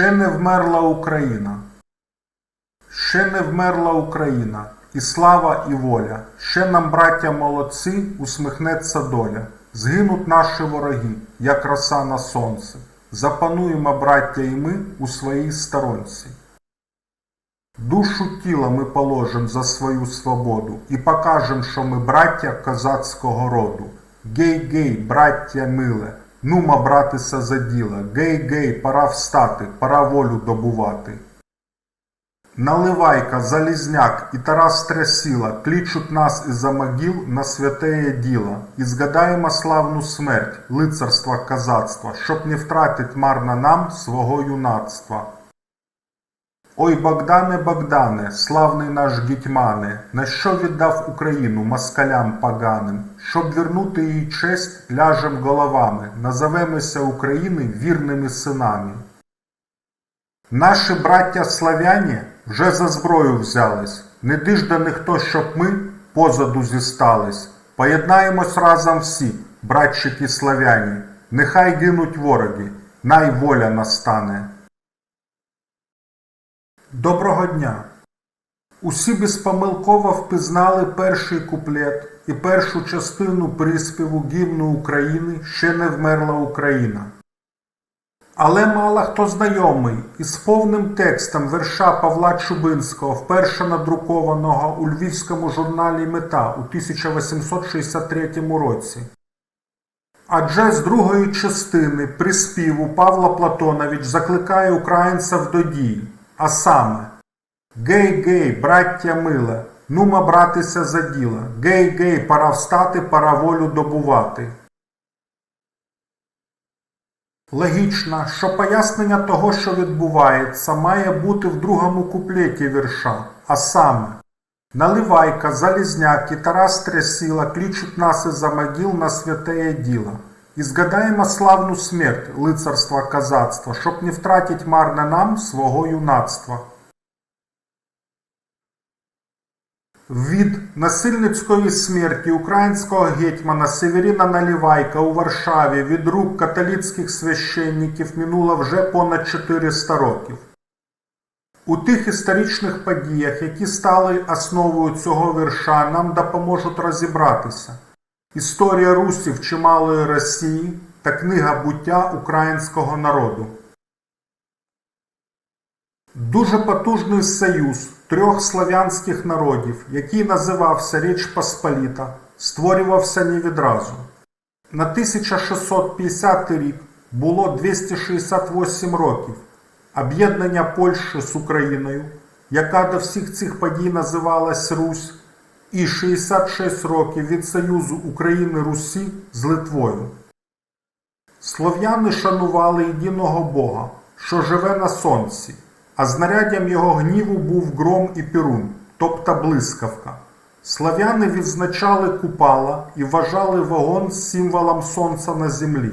Ще не вмерла Україна. Ще не вмерла Україна, і слава, і воля. Ще нам, браття молодці, усміхнеться доля. Згинуть наші вороги, як роса на сонце. Запануємо, браття, і ми у своїй сторонці. Душу тіла ми положим за свою свободу і покажем, що ми браття козацького роду. Гей-гей, браття миле, нума братися за діло. Гей-гей, пора встати, пора волю добувати. Наливайка, Залізняк і Тарас Трясіла кличуть нас із-за могил на святеє діло, і згадаємо славну смерть, лицарства казацтва, щоб не втратить марно нам свого юнацтва. Ой, Богдане, Богдане, славний наш гетьмане, на що віддав Україну москалям поганим, щоб вернути їй честь, ляжем головами, назовемося України вірними синами. Наші браття славяні вже за зброю взялись, не дижда ніхто, щоб ми позаду зістались. Поєднаємось разом всі, братчики славяні, нехай гинуть вороги, най воля настане. Доброго дня! Усі безпомилково впізнали перший куплет і першу частину приспіву гімну України Ще не вмерла Україна. Але мало хто знайомий із повним текстом верша Павла Чубинського, вперше надрукованого у львівському журналі Мета у 1863 році. Адже з другої частини приспіву Павла Платонович закликає українців до дій, а саме Гей-гей, браття миле, нума братися за діло, гей-гей, пора встати, пора волю добувати. Логічно, що пояснення того, що відбувається, має бути в другому куплеті вірша, а саме Наливайка, Залізняк і Тарас Трясіла кличуть нас із-за могил на святеє діло. І згадаємо славну смерть лицарства козацтва, щоб не втратить марно нам свого юнацтва. Від насильницької смерті українського гетьмана Северіна Налівайка у Варшаві від рук католицьких священників минуло вже понад 400 років. У тих історичних подіях, які стали основою цього вірша, нам допоможуть розібратися. Історія русів чималої Росії та книга буття українського народу. Дуже потужний союз трьох слав'янських народів, який називався Річ Посполіта, створювався не відразу. На 1650 рік було 268 років об'єднання Польщі з Україною, яка до всіх цих подій називалась Русь, і 66 років від Союзу України Русі з Литвою. Слов'яни шанували єдиного Бога, що живе на сонці, а знаряддям його гніву був гром і пірун, тобто блискавка. Слав'яни відзначали купала і вважали вогонь символом сонця на землі.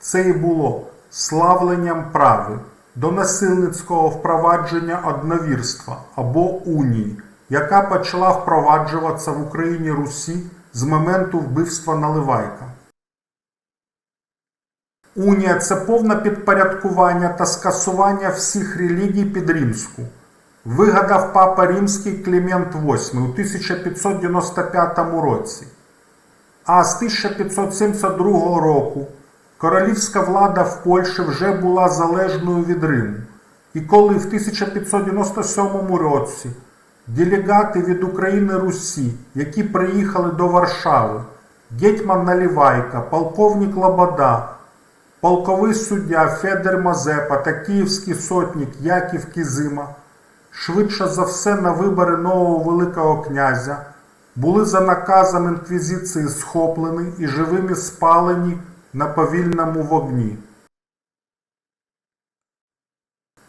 Це і було славленням прави до насильницького впровадження одновірства або унії, яка почала впроваджуватися в Україні Русі з моменту вбивства Наливайка. Унія це повне підпорядкування та скасування всіх релігій під римську. Вигадав папа римський Клімент VIII у 1595 році. А з 1572 року королівська влада в Польщі вже була залежною від Риму. І коли в 1597 році делегати від України Русі, які приїхали до Варшави, гетьман Налівайка, полковник Лобода, полковий суддя Федор Мазепа та київський сотник Яків Кізима, швидше за все на вибори нового Великого князя, були за наказом інквізиції схоплені і живими спалені на повільному вогні.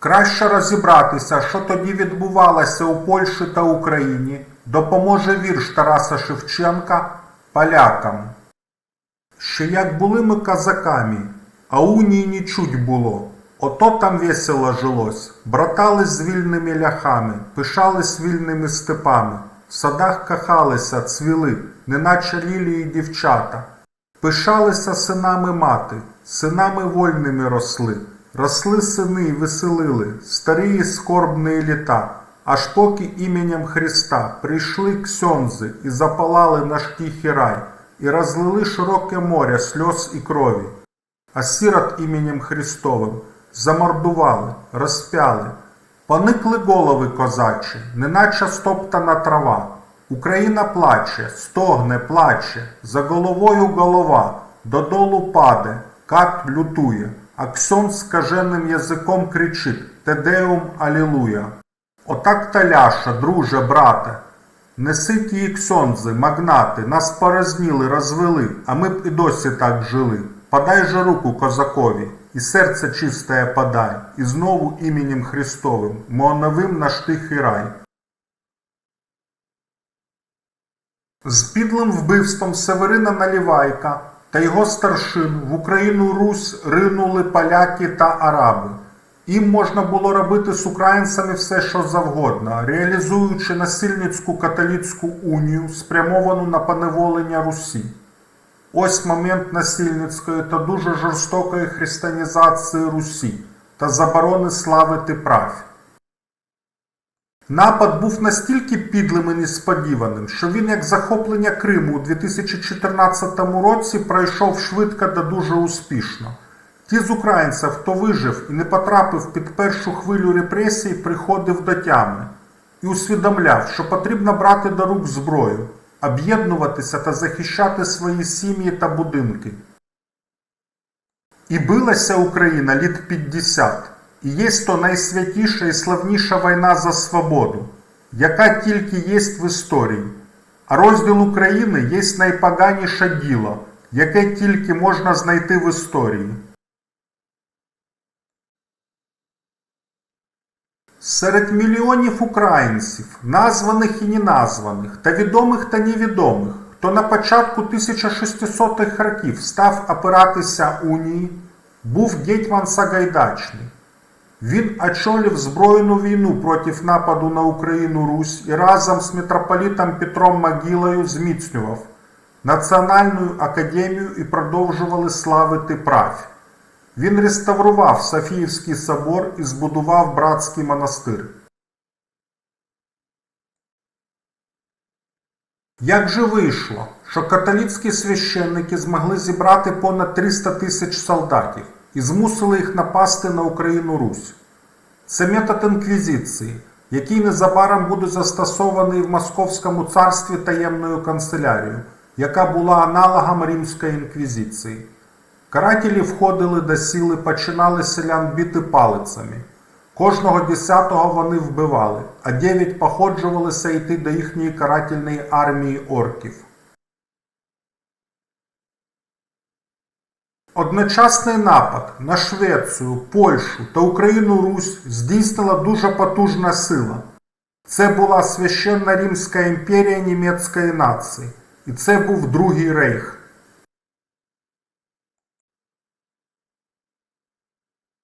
Краще розібратися, що тоді відбувалося у Польщі та Україні, допоможе вірш Тараса Шевченка полякам. Ще як були ми козаками, а унії не чуть було. Ото там весело жилось, братались з вільними ляхами, пишались вільними степами, в садах кахалися, цвіли, неначе лілії дівчата, пишалися синами мати, синами вольними росли, Росли сини і веселили, старі і скорбні літа, аж поки іменем Христа прийшли ксьонзи і запалали наш тихий рай, і розлили широке море сльоз і крові. А сирот іменем Христовим замордували, розпяли, поникли голови козачі, неначе стоптана трава. Україна плаче, стогне, плаче, за головою голова, додолу паде, кат лютує, а ксон скаженим язиком кричить Тедеум Алілуя. Отак таляша, друже, брате, неси ті ксьонзи, магнати, нас порозніли, розвели, а ми б і досі так жили. Подай же руку козакові, і серце чистое подай, і знову іменем Христовим, моновим наш тихий рай. З підлим вбивством Северина Налівайка та його старшин в Україну Русь ринули поляки та араби. Їм можна було робити з українцями все, що завгодно, реалізуючи насильницьку католицьку унію, спрямовану на поневолення Русі. Ось момент насильницької та дуже жорстокої християнізації Русі та заборони славити прав. Напад був настільки підлим і несподіваним, що він, як захоплення Криму у 2014 році, пройшов швидко та дуже успішно. Ті з українців, хто вижив і не потрапив під першу хвилю репресій, приходив до тями і усвідомляв, що потрібно брати до рук зброю, об'єднуватися та захищати свої сім'ї та будинки. І билася Україна літ 50, і є то найсвятіша і славніша війна за свободу, яка тільки є в історії. А розділ України є найпоганіше діло, яке тільки можна знайти в історії. Серед мільйонів українців, названих і неназваних, та відомих та невідомих, хто на початку 1600-х років став опиратися унії, був гетьман Сагайдачний. Він очолив збройну війну проти нападу на Україну Русь і разом з митрополітом Петром Могилою зміцнював Національну академію і продовжували славити правь. Він реставрував Софіївський собор і збудував братський монастир. Як же вийшло, що католицькі священники змогли зібрати понад 300 тисяч солдатів і змусили їх напасти на Україну Русь? Це метод інквізиції, який незабаром буде застосований в Московському царстві таємною канцелярією, яка була аналогом Римської інквізиції. Карателі входили до сіли, починали селян бити палицями. Кожного десятого вони вбивали, а дев'ять походжувалися йти до їхньої карательної армії орків. Одночасний напад на Швецію, Польщу та Україну Русь здійснила дуже потужна сила. Це була священна Римська імперія німецької нації, і це був Другий рейх.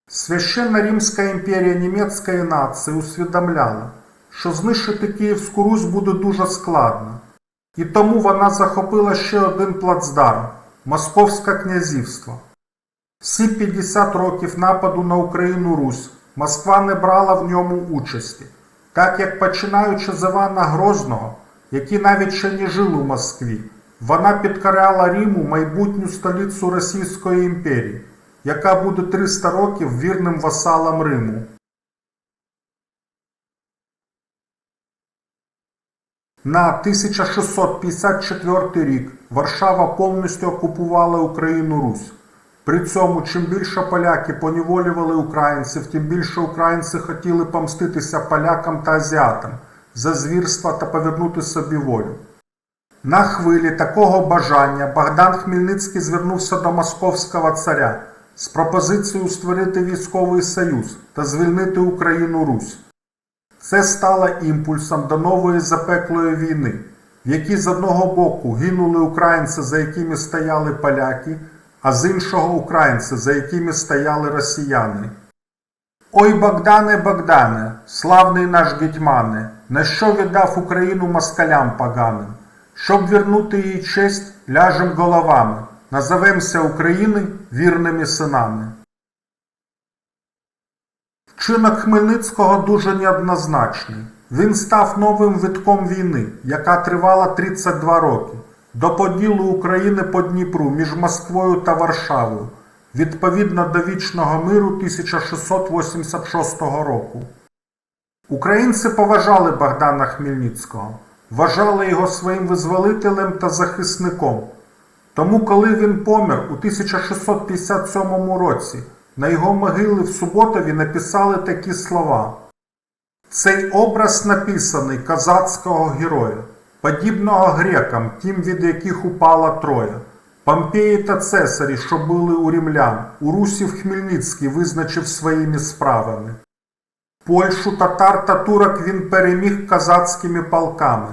Священна Римська імперія німецької нації усвідомляла, що знищити Київську Русь буде дуже складно, і тому вона захопила ще один плацдарм Московське князівство. Всі 50 років нападу на Україну Русь Москва не брала в ньому участі, так як починаючи з Івана Грозного, який навіть ще не жив у Москві, вона підкоряла Риму майбутню столицю Російської імперії яка буде 300 років вірним васалом Риму. На 1654 рік Варшава повністю окупувала Україну Русь. При цьому, чим більше поляки поневолювали українців, тим більше українці хотіли помститися полякам та азіатам за звірства та повернути собі волю. На хвилі такого бажання Богдан Хмельницький звернувся до московського царя з пропозицією створити військовий союз та звільнити Україну Русь. Це стало імпульсом до нової запеклої війни, в якій з одного боку гинули українці, за якими стояли поляки, а з іншого українці, за якими стояли росіяни. Ой Богдане, Богдане, славний наш гетьмане, на що віддав Україну москалям поганим? Щоб вернути її честь, ляжем головами назовемся України вірними синами. Вчинок Хмельницького дуже неоднозначний. Він став новим витком війни, яка тривала 32 роки, до поділу України по Дніпру між Москвою та Варшавою, відповідно до вічного миру 1686 року. Українці поважали Богдана Хмельницького, вважали його своїм визволителем та захисником. Тому, коли він помер у 1657 році, на його могилі в Суботові написали такі слова. Цей образ написаний козацького героя, подібного грекам, тим від яких упала Троя. Помпеї та Цесарі, що були у рімлян, у русів Хмельницький визначив своїми справами. Польщу, татар та турок він переміг козацькими полками,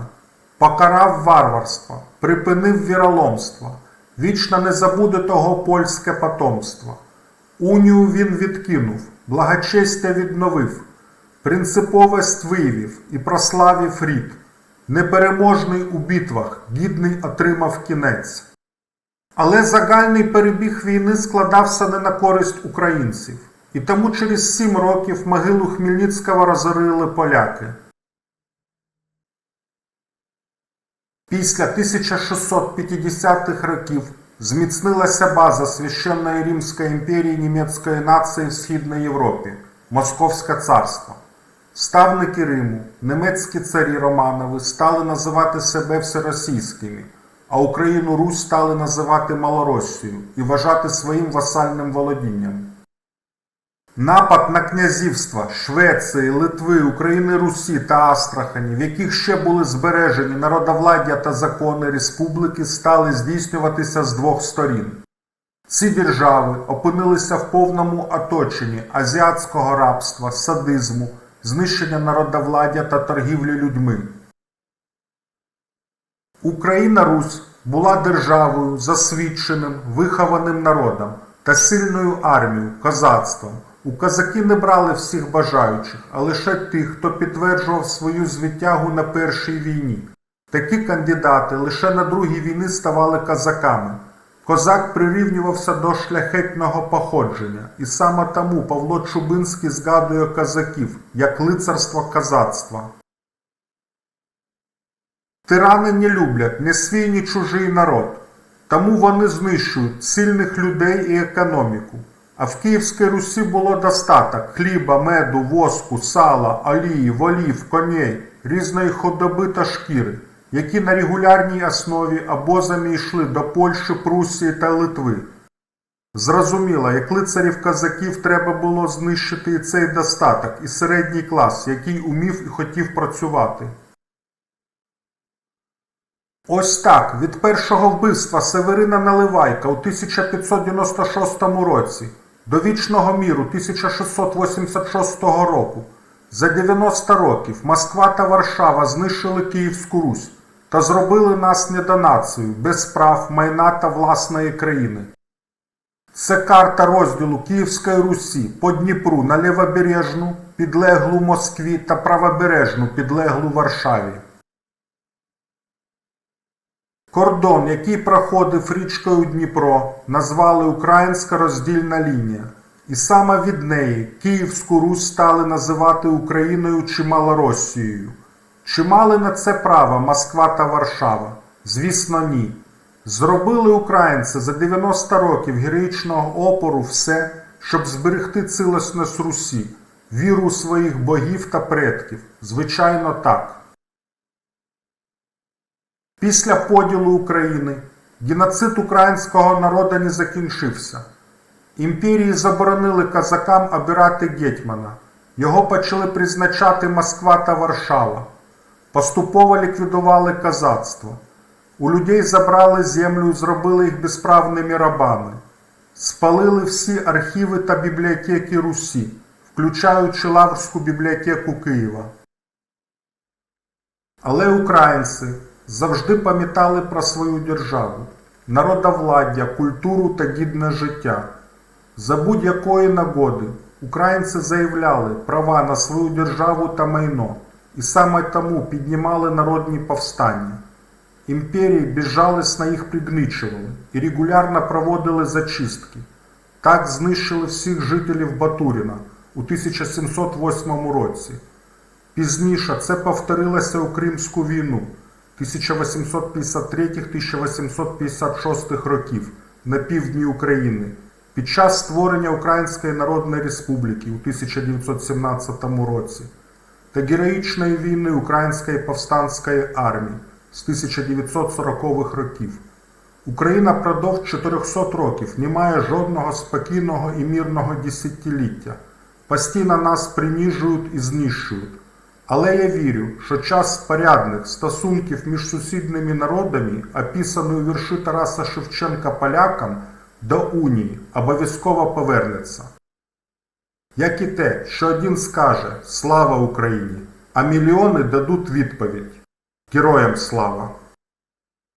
покарав варварство, припинив віроломство, вічно не забуде того польське потомство. Унію він відкинув, благочестя відновив, принциповість виявив і прославив рід. Непереможний у битвах, гідний отримав кінець. Але загальний перебіг війни складався не на користь українців, і тому через сім років могилу Хмельницького розорили поляки. Після 1650-х років зміцнилася база Священної Римської імперії німецької нації в Східній Європі Московське царство. Ставники Риму, німецькі царі Романови стали називати себе всеросійськими, а Україну Русь стали називати Малоросією і вважати своїм васальним володінням. Напад на князівства Швеції, Литви, України Русі та Астрахані, в яких ще були збережені народовладдя та закони республіки, стали здійснюватися з двох сторін. Ці держави опинилися в повному оточенні азіатського рабства, садизму, знищення народовладдя та торгівлі людьми. Україна Русь була державою засвідченим, вихованим народом та сильною армією, козацтвом. У козаки не брали всіх бажаючих, а лише тих, хто підтверджував свою звитягу на першій війні. Такі кандидати лише на другій війни ставали козаками. Козак прирівнювався до шляхетного походження, і саме тому Павло Чубинський згадує козаків як лицарство козацтва. Тирани не люблять ні свій, ні чужий народ, тому вони знищують сильних людей і економіку. А в Київській Русі було достаток хліба, меду, воску, сала, олії, волів, коней, різної худоби та шкіри, які на регулярній основі обозами йшли до Польщі, Прусії та Литви. Зрозуміло, як лицарів козаків треба було знищити і цей достаток, і середній клас, який умів і хотів працювати. Ось так, від першого вбивства Северина Наливайка у 1596 році до вічного міру 1686 року за 90 років Москва та Варшава знищили Київську Русь та зробили нас недонацію без прав, майна та власної країни. Це карта розділу Київської Русі по Дніпру на лівобережну, підлеглу Москві та правобережну, підлеглу Варшаві. Кордон, який проходив річкою Дніпро, назвали Українська роздільна лінія, і саме від неї Київську Русь стали називати Україною чи Малоросією. Чи мали на це право Москва та Варшава? Звісно, ні. Зробили українці за 90 років героїчного опору все, щоб зберегти цілісність Русі, віру своїх богів та предків. Звичайно, так. Після поділу України геноцид українського народу не закінчився. Імперії заборонили козакам обирати гетьмана. Його почали призначати Москва та Варшава. Поступово ліквідували козацтво. У людей забрали землю і зробили їх безправними рабами. Спалили всі архіви та бібліотеки Русі, включаючи Лаврську бібліотеку Києва. Але українці завжди пам'ятали про свою державу, народовладдя, культуру та гідне життя. За будь-якої нагоди українці заявляли права на свою державу та майно, і саме тому піднімали народні повстання. Імперії безжалісно їх пригничували і регулярно проводили зачистки. Так знищили всіх жителів Батуріна, у 1708 році. Пізніше це повторилося у Кримську війну 1853-1856 років на півдні України під час створення Української Народної Республіки у 1917 році та героїчної війни Української повстанської армії з 1940-х років. Україна продовж 400 років не має жодного спокійного і мирного десятиліття. Постійно нас приніжують і знищують. Але я вірю, що час порядних стосунків між сусідними народами, описаний у вірші Тараса Шевченка полякам, до унії обов'язково повернеться. Як і те, що один скаже Слава Україні, а мільйони дадуть відповідь Героям слава!